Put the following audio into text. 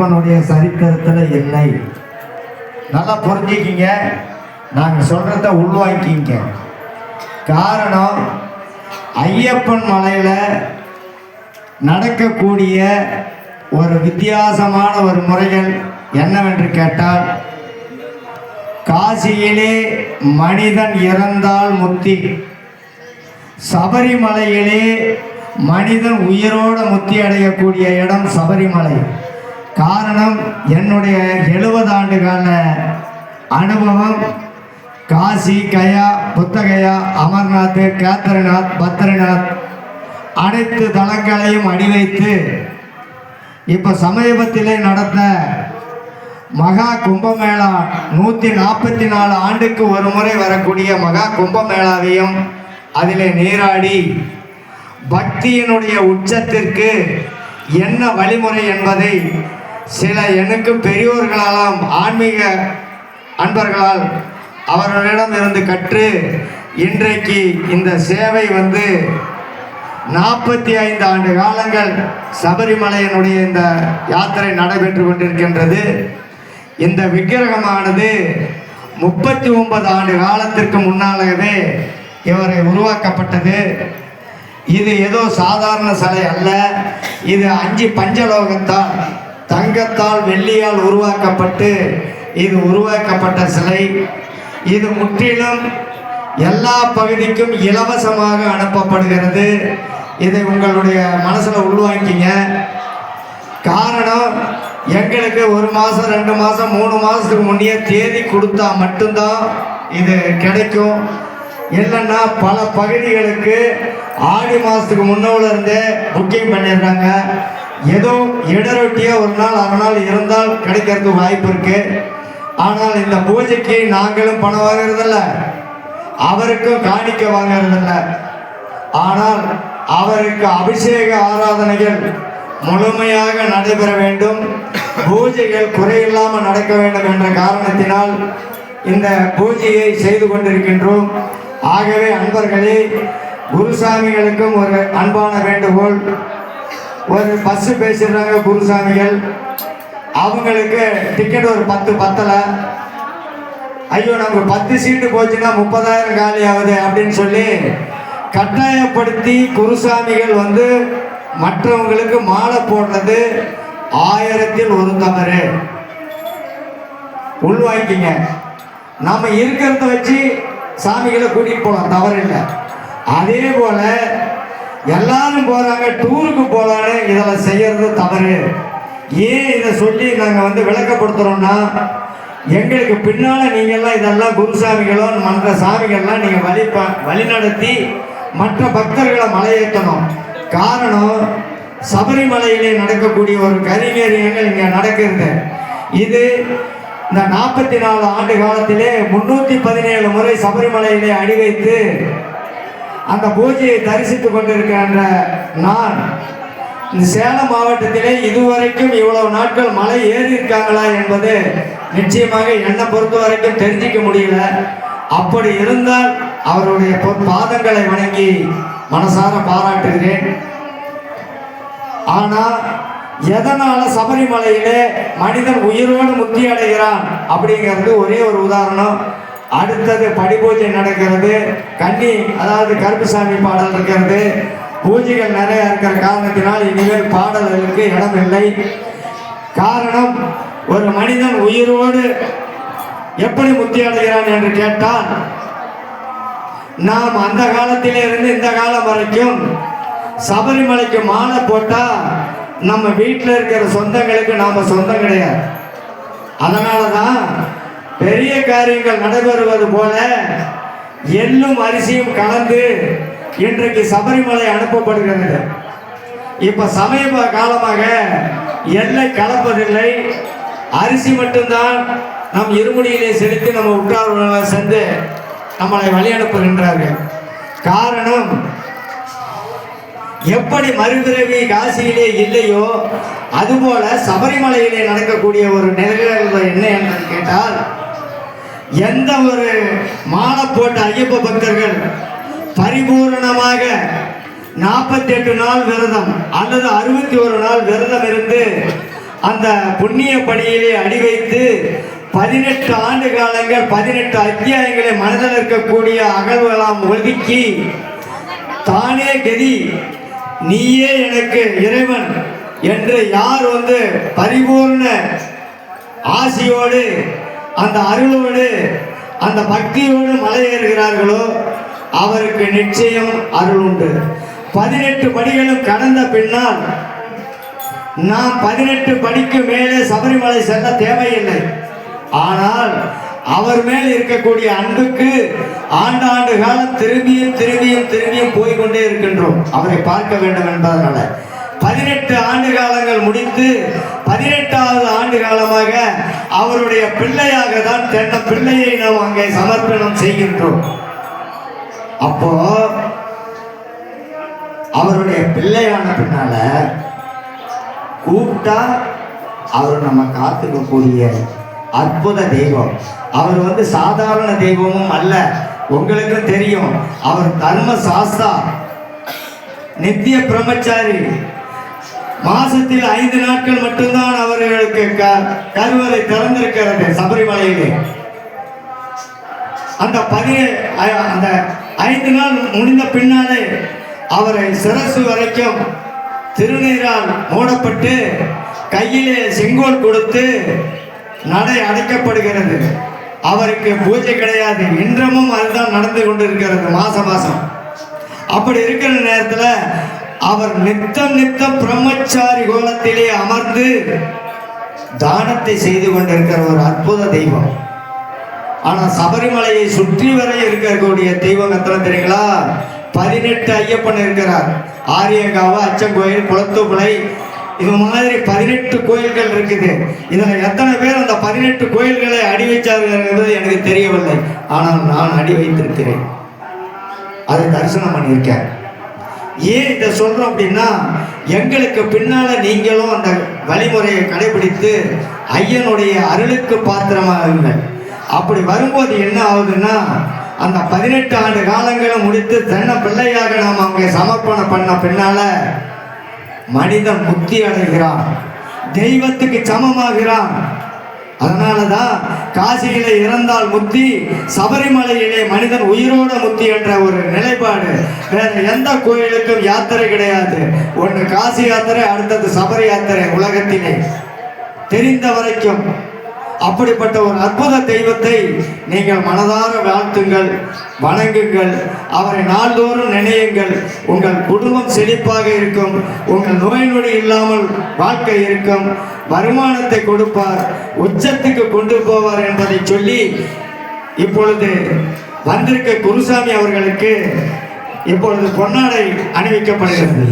ஐயப்பனுடைய சரித்திரத்தில் இல்லை நல்லா புரிஞ்சுக்கிங்க. நாங்கள் சொல்கிறத உள்வாங்கிக்கிங்க. காரணம் ஐயப்பன் மலையில் நடக்கக்கூடிய ஒரு வித்தியாசமான ஒரு முறைகள் என்னவென்று கேட்டால் காசியிலே மனிதன் இறந்தால் முத்தி. சபரிமலையிலே மனிதன் உயிரோட முத்தி அடையக்கூடிய இடம் சபரிமலை. காரணம் என்னுடைய எழுபது ஆண்டு கால அனுபவம். காசி கயா புத்தகயா அமர்நாத் கேத்தரிநாத் பத்ரிநாத் அனைத்து தளங்களையும் அடி வைத்து இப்போ சமீபத்திலே நடந்த மகா கும்பமேளா நூற்றி நாற்பத்தி நாலு ஆண்டுக்கு ஒரு முறை வரக்கூடிய மகா கும்பமேளாவையும் அதில் நீராடி பக்தியினுடைய உச்சத்திற்கு என்ன வழிமுறை என்பதை சில எனக்கு பெரியோர்களாலாம் ஆன்மீக அன்பர்களால் அவர்களிடம் இருந்து கற்று இன்றைக்கு இந்த சேவை வந்து நாற்பத்தி ஐந்து ஆண்டு காலங்கள் சபரிமலையினுடைய இந்த யாத்திரை நடைபெற்று கொண்டிருக்கின்றது. இந்த விக்கிரகமானது முப்பத்தி ஒன்பது ஆண்டு காலத்திற்கு முன்னாலவே இவரை உருவாக்கப்பட்டது. இது ஏதோ சாதாரண சிலை அல்ல. இது அஞ்சு பஞ்சலோகத்தால் தங்கத்தால் வெள்ளியால் உருவாக்கப்பட்டு இது உருவாக்கப்பட்ட சிலை. இது முற்றிலும் எல்லா பகுதிக்கும் இலவசமாக அனுப்பப்படுகிறது. இதை உங்களுடைய மனசில் உள்வாங்கிங்க. காரணம் எங்களுக்கு ஒரு மாதம் ரெண்டு மாதம் மூணு மாதத்துக்கு முன்னே தேதி கொடுத்தா மட்டும்தான் இது கிடைக்கும். இல்லைன்னா பல பகுதிகளுக்கு ஆடி மாதத்துக்கு முன்னவுலேருந்தே இருந்தே புக்கிங் பண்ணிடுறாங்க. ஏதோ இடரொட்டியோ ஒரு நாள் அவனால் இருந்தால் கிடைக்கிறதுக்கு வாய்ப்பு இருக்கு. ஆனால் இந்த பூஜைக்கு நாங்களும் பணம் வாங்குறதில்ல. அவருக்கும் காணிக்க வாங்குறதில்ல. ஆனால் அவருக்கு அபிஷேக ஆராதனைகள் முழுமையாக நடைபெற வேண்டும். பூஜைகள் குறையில்லாமல் நடக்க வேண்டும் என்ற காரணத்தினால் இந்த பூஜையை செய்து கொண்டிருக்கின்றோம். ஆகவே அன்பர்களே குருசாமிகளுக்கும் ஒரு அன்பான வேண்டுகோள். ஒரு பஸ் பேசிடுறாங்க குருசாமிகள். அவங்களுக்கு டிக்கெட் ஒரு பத்து பத்தலை. ஐயோ நமக்கு பத்து சீட்டு போச்சுன்னா முப்பதாயிரம் காலி ஆகுது அப்படின்னு சொல்லி கட்டாயப்படுத்தி குருசாமிகள் வந்து மற்றவங்களுக்கு மாலை போடுறது ஆயிரத்தில் ஒரு தவறு. உள்வாங்கிங்க. நம்ம இருக்கிறத வச்சு சாமிகளை கூட்டிகிட்டு போகலாம் தவறு இல்லை. அதே போல எல்லாரும் போறாங்க டூருக்கு போலான்னு இதெல்லாம் செய்யறது தவறு. ஏன் இதை சொல்லி நாங்கள் வந்து விளக்கப்படுத்துறோம்னா எங்களுக்கு பின்னால நீங்கள்லாம் இதெல்லாம் குருசாமிகளோ மற்ற சாமிகள்லாம் நீங்கள் வழி ப- வழிநடத்தி மற்ற பக்தர்களை மலையேற்றணும். காரணம் சபரிமலையிலே நடக்கக்கூடிய ஒரு கரிநேரியங்கள் இங்கே நடக்கிறது. இது இந்த நாற்பத்தி நாலு ஆண்டு காலத்திலே முன்னூற்றி பதினேழு முறை சபரிமலையிலே அடி வைத்து அந்த பூஜையை தரிசித்துக் கொண்டிருக்கின்ற நான் இந்த சேலம் மாவட்டத்திலே இதுவரைக்கும் இவ்வளவு நாட்கள் மலை ஏறி இருக்காங்களா என்பது நிச்சயமாக என்னை பொறுத்த வரைக்கும் தெரிஞ்சிக்க முடியல. அப்படி இருந்தால் அவருடைய பாதங்களை வணங்கி மனசார பாராட்டுகிறேன். ஆனால் எதனால சபரிமலையிலே மனிதன் உயிரோடு முக்தி அடைகிறான் அப்படிங்கிறது ஒரே ஒரு உதாரணம். அடுத்தது படிபூஜை நடக்கிறது. கன்னி அதாவது கருப்புசாமி பாடல் இருக்கிறது. பூஜைகள் நிறைய இருக்கிற காரணத்தினால் இனிமேல் பாடல்களுக்கு இடம் இல்லை. காரணம் ஒரு மனிதன் உயிரோடு எப்படி முத்தி அடைகிறான் என்று கேட்டால் நாம் அந்த காலத்திலே இருந்து இந்த காலம் வரைக்கும் சபரிமலைக்கு மாலை போட்டா நம்ம வீட்டில் இருக்கிற சொந்தங்களுக்கு நாம சொந்தம் கிடையாது. அதனால தான் பெரிய காரியங்கள் நடைபெறுவது போல எள்ளும் அரிசியும் கலந்து இன்றைக்கு சபரிமலை அனுப்பப்படுகிறது. இப்ப சமீப காலமாக எல்லை கலப்பதில்லை. அரிசி மட்டும்தான் நம் இருமுடியிலே செலுத்தி நம்ம உற்றார்களை சென்று நம்மளை வழி அனுப்புகின்றார்கள் காரணம் எப்படி மறுபிறவி காசியிலே இல்லையோ அதுபோல சபரிமலையிலே நடக்கக்கூடிய ஒரு நிகழ்வு என்ன என்று கேட்டால் எந்த ஒரு மாலை போட்ட ஐயப்ப பக்தர்கள் பரிபூரணமாக நாற்பத்தி எட்டு நாள் விரதம் அல்லது அறுபத்தி ஒரு நாள் விரதம் இருந்து அந்த புண்ணிய பணியிலே அடி வைத்து பதினெட்டு ஆண்டு காலங்கள் பதினெட்டு அத்தியாயங்களை மனதில் இருக்கக்கூடிய அகழ்வெல்லாம் ஒதுக்கி தானே கதி நீயே எனக்கு இறைவன் என்று யார் வந்து பரிபூர்ண ஆசியோடு அந்த அருளோடு அந்த பக்தியோடு மலையேறுகிறார்களோ அவருக்கு நிச்சயம் அருள் உண்டு. பதினெட்டு படிகளும் கடந்த பின்னால் நாம் பதினெட்டு படிக்கு மேலே சபரிமலை செல்ல தேவையில்லை. ஆனால் அவர் மேல் இருக்கக்கூடிய அன்புக்கு ஆண்டாண்டு காலம் திரும்பியும் திரும்பியும் திரும்பியும் போய்கொண்டே இருக்கின்றோம். அவரை பார்க்க வேண்டும் என்பதனால பதினெட்டு ஆண்டு காலங்கள் முடித்து பதினெட்டாவது ஆண்டு காலமாக அவருடைய பிள்ளையாக தான் தென்ன பிள்ளையை நாம் அங்கே சமர்ப்பணம் செய்கின்றோம். அப்போ அவருடைய பிள்ளையான பின்னால கூப்பிட்டா அவர் நம்ம காத்துக்கக்கூடிய அற்புத தெய்வம். அவர் வந்து சாதாரண தெய்வமும் அல்ல. உங்களுக்கும் தெரியும் அவர் தர்ம சாஸ்தா நித்திய பிரம்மச்சாரி மாசத்தில் ஐந்து நாட்கள் மட்டும்தான் அவர்களுக்கு க- கருவறை திறந்திருக்கிறது சபரிமலையிலே. அந்த பதிய அந்த ஐந்து நாள் முடிந்த பின்னாலே அவரை சிரசு வரைக்கும் திருநீரால் மூடப்பட்டு கையிலே செங்கோல் கொடுத்து நடை அடைக்கப்படுகிறது. அவருக்கு பூஜை கிடையாது. இன்றமும் அதுதான் நடந்து கொண்டிருக்கிறது மாசம் மாசம். அப்படி இருக்கிற நேரத்தில் அவர் நித்தம் நித்தம் பிரம்மச்சாரி கோலத்திலே அமர்ந்து தானத்தை செய்து கொண்டிருக்கிற ஒரு அற்புத தெய்வம். ஆனா சபரிமலையை சுற்றி வரை இருக்கக்கூடிய தெய்வம் எத்தனை தெரியுங்களா? பதினெட்டு ஐயப்பன் இருக்கிறார். ஆரியங்காவா அச்சங்கோயில் குளத்துப்புழை இது மாதிரி பதினெட்டு கோயில்கள் இருக்குது. இதுல எத்தனை பேர் அந்த பதினெட்டு கோயில்களை அடி வைச்சார்கள் என்பது எனக்கு தெரியவில்லை. ஆனால் நான் அடி வைத்திருக்கிறேன். அதை தரிசனம் பண்ணியிருக்கேன். ஏன் இதை சொல்கிறோம் அப்படின்னா எங்களுக்கு பின்னால் நீங்களும் அந்த வழிமுறையை கடைபிடித்து ஐயனுடைய அருளுக்கு பாத்திரமாகுங்கள் அப்படி வரும்போது என்ன ஆகுதுன்னா அந்த பதினெட்டு ஆண்டு காலங்களை முடித்து தென்ன பிள்ளையாக நாம் அவங்க சமர்ப்பணம் பண்ண பின்னால் மனிதன் முக்தி அடைகிறான். தெய்வத்துக்கு சமமாகிறான். அதனாலதான் காசியிலே இறந்தால் முத்தி சபரிமலையிலே மனிதன் உயிரோட முத்தி என்ற ஒரு நிலைப்பாடு. வேற எந்த கோயிலுக்கும் யாத்திரை கிடையாது. ஒன்று காசி யாத்திரை அடுத்தது சபரி யாத்திரை உலகத்திலே. தெரிந்த வரைக்கும் அப்படிப்பட்ட ஒரு அற்புத தெய்வத்தை நீங்கள் மனதார வாழ்த்துங்கள் வணங்குங்கள். அவரை நாள்தோறும் நினையுங்கள். உங்கள் குடும்பம் செழிப்பாக இருக்கும். உங்கள் நோய் நொடி இல்லாமல் வாழ்க்கை இருக்கும். வருமானத்தை கொடுப்பார். உச்சத்துக்கு கொண்டு போவார் என்பதை சொல்லி இப்பொழுது வந்திருக்க குருசாமி அவர்களுக்கு இப்பொழுது பொன்னாடை அணிவிக்கப்படுகிறது.